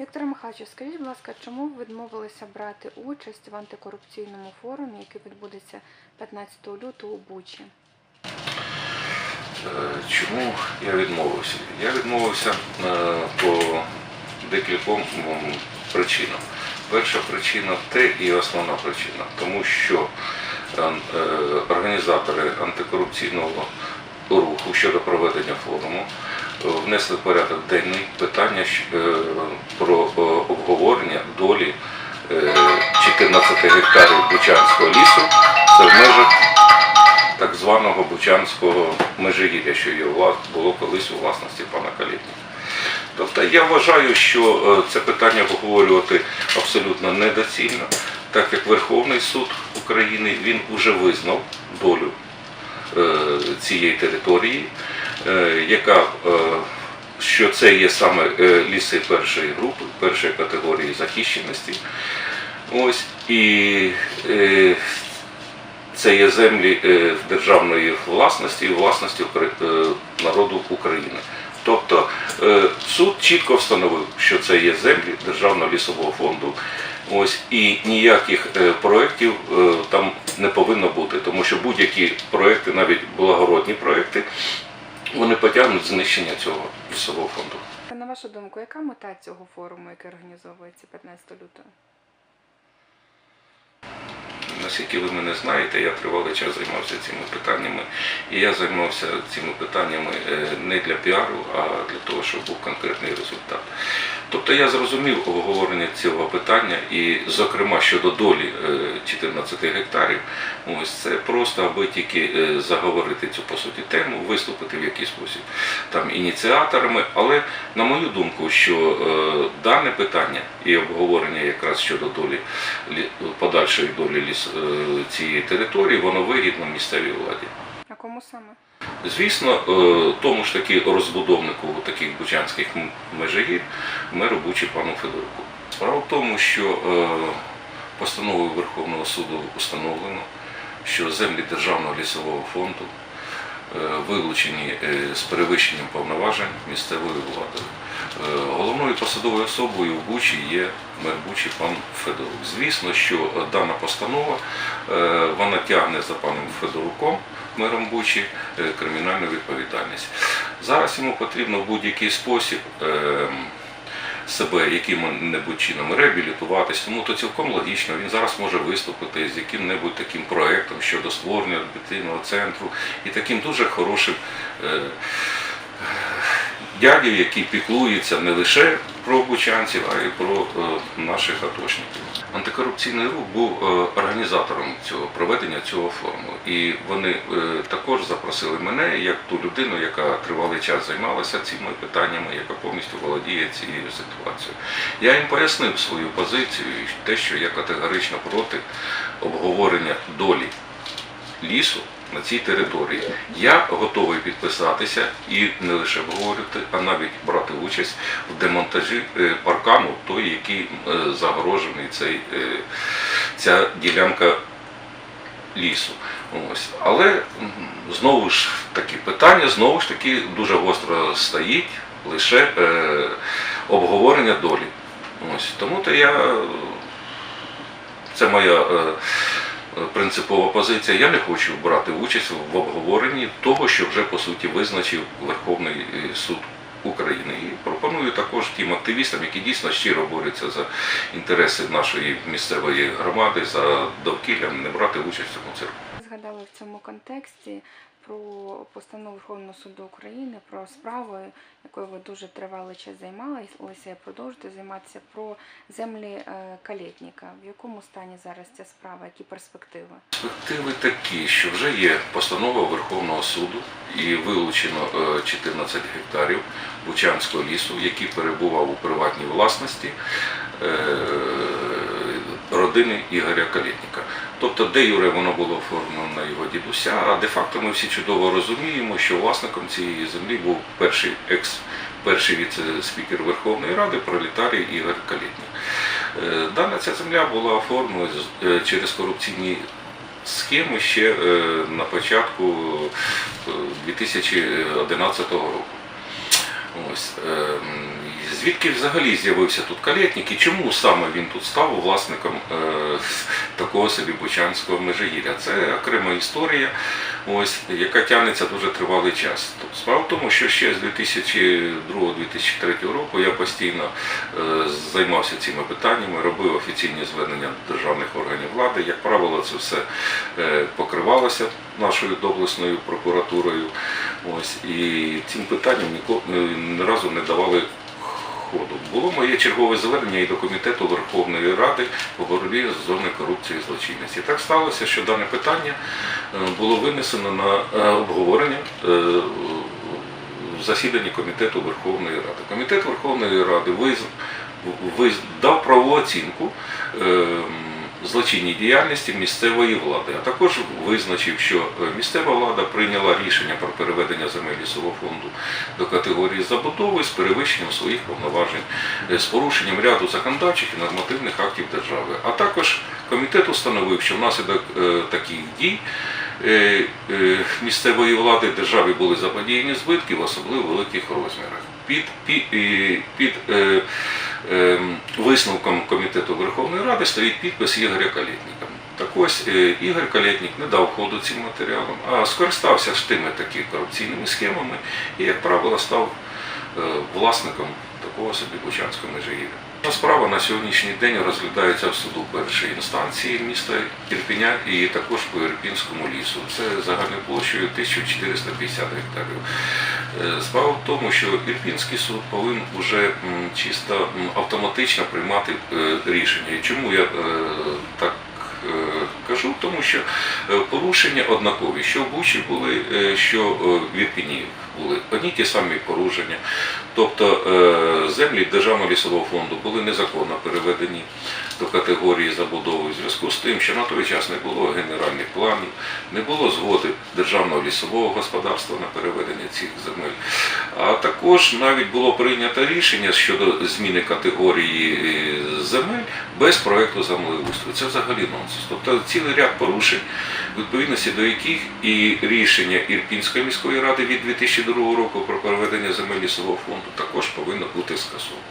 Віктор Михайлович, скажіть, будь ласка, чому ви відмовилися брати участь в антикорупційному форумі, який відбудеться 15 лютого у Бучі? Е, Чому я відмовився? Я відмовився е, по декільком причинам. Перша причина те і основна причина, тому що е, організатори антикорупційного руху щодо проведення форуму внесли в порядок денний питання е, про е, обговорення долі е, 14 гектарів Бучанського лісу. Це в межах так званого Бучанського межигір'я, що вас було колись у власності пана Калітника. Тобто я вважаю, що е, це питання обговорювати абсолютно недоцільно, так як Верховний суд України він уже визнав долю е, цієї території, е, яка е, що це є саме е, ліси першої групи, першої категорії захищеності. Ось і е, це є землі е, державної власності і власності е, народу України. Тобто е, суд чітко встановив, що це є землі Державного лісового фонду. Ось і ніяких е, проєктів е, там не повинно бути, тому що будь-які проєкти, навіть благородні проєкти, вони потягнуть знищення цього лісового фонду. На вашу думку, яка мета цього форуму, який організовується 15 лютого? Наскільки ви мене знаєте, я тривалий час займався цими питаннями, і я займався цими питаннями е, не для піару, а для того, щоб був конкретний результат. Тобто я зрозумів обговорення цього питання, і, зокрема, щодо долі е, 14 гектарів, ось це просто аби тільки е, заговорити цю по суті тему, виступити в якийсь спосіб там ініціаторами. Але на мою думку, що е, дане питання і обговорення якраз щодо долі подальшої долі ліс е, цієї території, воно вигідно місцевій владі. А кому саме? Звісно, е, тому ж таки розбудовнику м- межигір меру Бучі пану Федоруку. Справа в тому, що е, постановою Верховного суду установлено, що землі Державного лісового фонду е, вилучені е, з перевищенням повноважень місцевою владою. Головною посадовою особою в Бучі є мер Бучі пан Федорук. Звісно, що дана постанова вона тягне за паном Федоруком, мером Бучі, кримінальну відповідальність. Зараз йому потрібно в будь-який спосіб. е, Себе яким-небудь чином реабілітуватись, тому то цілком логічно. Він зараз може виступити з яким-небудь таким проектом щодо створення реабілітаційного центру і таким дуже хорошим е, дядів, які піклуються не лише про бучанців, а й про е, наших атошників. Антикорупційний рух був е, організатором цього проведення цього форуму, і вони е, також запросили мене як ту людину, яка тривалий час займалася цими питаннями, яка повністю володіє цією ситуацією. Я їм пояснив свою позицію, те, що я категорично проти обговорення долі лісу на цій території. Я готовий підписатися і не лише обговорювати, а навіть брати участь в демонтажі е, паркану, той, який е, загорожений цей, е, ця ділянка лісу. Ось. Але знову ж таки питання знову ж таки дуже гостро стоїть лише е, обговорення долі. Ось. Тому то я це моя е, принципова позиція. Я не хочу брати участь в обговоренні того, що вже по суті визначив Верховний е, суд України. І пропоную також тим активістам, які дійсно щиро борються за інтереси нашої місцевої громади, за довкілля, не брати участь в цьому цирку. Згадали в цьому контексті про постанову Верховного суду України про справу, якою ви дуже тривалий час займалися і продовжуєте займатися про землі е, Калєтніка. В якому стані зараз ця справа? Які перспективи? Перспективи такі, що вже є постанова Верховного суду і вилучено е, 14 гектарів Бучанського лісу, який перебував у приватній власності е, родини Ігоря Калітніка. Тобто, де Юре воно було оформлено його дідуся, а де-факто ми всі чудово розуміємо, що власником цієї землі був перший екс, перший віце-спікер Верховної Ради пролетарій Ігор Калітнік. Е, Дана ця земля була оформлена е, через корупційні схеми ще е, на початку е, 2011 року. Ось, ем, звідки взагалі з'явився тут калєтник і чому саме він тут став власником е, такого собі Бучанського межигір'я. Це окрема історія, ось, яка тягнеться дуже тривалий час. Тобто, справа в тому, що ще з 2002-2003 року я постійно е, займався цими питаннями, робив офіційні звернення до державних органів влади. Як правило, це все е, покривалося нашою доблесною прокуратурою. Ось, і цим питанням ніко- ні- ні разу не давали ходу. Було моє чергове звернення і до Комітету Верховної Ради по боротьбі з зоною корупції і злочинності. Так сталося, що дане питання е, було винесено на е, обговорення е, в засіданні Комітету Верховної Ради. Комітет Верховної Ради виз, виз, дав правову оцінку. е, Злочинній діяльності місцевої влади, а також визначив, що е, місцева влада прийняла рішення про переведення земель лісового фонду до категорії забудови з перевищенням своїх повноважень, е, з порушенням ряду законодавчих і нормативних актів держави. А також комітет установив, що внаслідок е, таких дій місцевої влади державі були заподіяні збитки в особливо великих розмірах. Під, під, під висновком Комітету Верховної Ради стоїть підпис Ігоря Калєтніка. Так ось е, Ігор Калєтнік не дав ходу цим матеріалам, а скористався ж тими таки корупційними схемами і, як правило, став е, власником такого собі Бучанського межигір'я. Ця Справа на сьогоднішній день розглядається в суду першої інстанції міста Ірпеня і також по Ірпінському лісу. Це загальною площею 1450 гектарів. Е, Справа в тому, що Ірпінський суд повинен вже чисто автоматично приймати е, рішення. Чому я е, так кажу? Тому що е, порушення однакові, що в Бучі були, е, що е, в Ірпіні були одні ті самі порушення. Тобто землі Державного лісового фонду були незаконно переведені до категорії забудови в зв'язку з тим, що на той час не було генеральних планів, не було згоди Державного лісового господарства на переведення цих земель. А також навіть було прийнято рішення щодо зміни категорії е, земель без проекту землеустрою. Це взагалі нонсенс. Тобто цілий ряд порушень, відповідності до яких і рішення Ірпінської міської ради від 2002 року про переведення земель лісового фонду також повинно бути скасовано.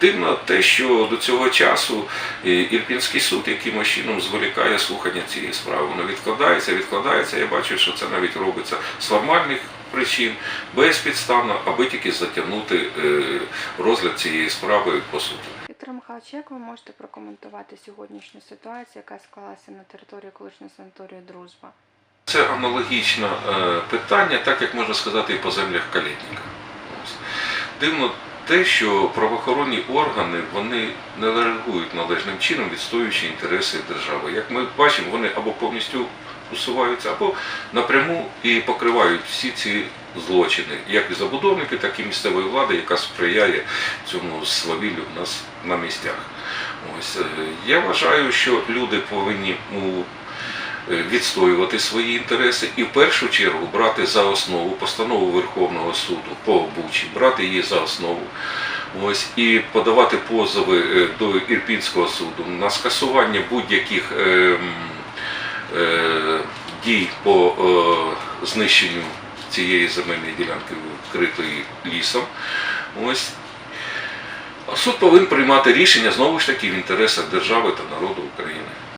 Дивно те, що до цього часу е, Ірпінський суд якимось чином зволікає слухання цієї справи. Воно відкладається, відкладається. Я бачу, що це навіть робиться з формальних причин, безпідставно, аби тільки затягнути е, розгляд цієї справи по суду. Віктор Михайлович, як ви можете прокоментувати сьогоднішню ситуацію, яка склалася на території колишньої санаторії Дружба? Це аналогічне питання, так як можна сказати, і по землях Калітніка. Дивно те, що правоохоронні органи вони не реагують належним чином, відстоюючи інтереси держави. Як ми бачимо, вони або повністю усуваються, або напряму і покривають всі ці злочини, як і забудовники, так і місцевої влади, яка сприяє цьому свавіллю в нас на місцях. Ось е, я вважаю, що люди повинні у відстоювати свої інтереси і в першу чергу брати за основу постанову Верховного суду по Бучі, брати її за основу. Ось і подавати позови е, до Ірпінського суду на скасування будь-яких е, е, дій по е, знищенню цієї земельної ділянки вкритої лісом. Ось суд повинен приймати рішення знову ж таки в інтересах держави та народу України.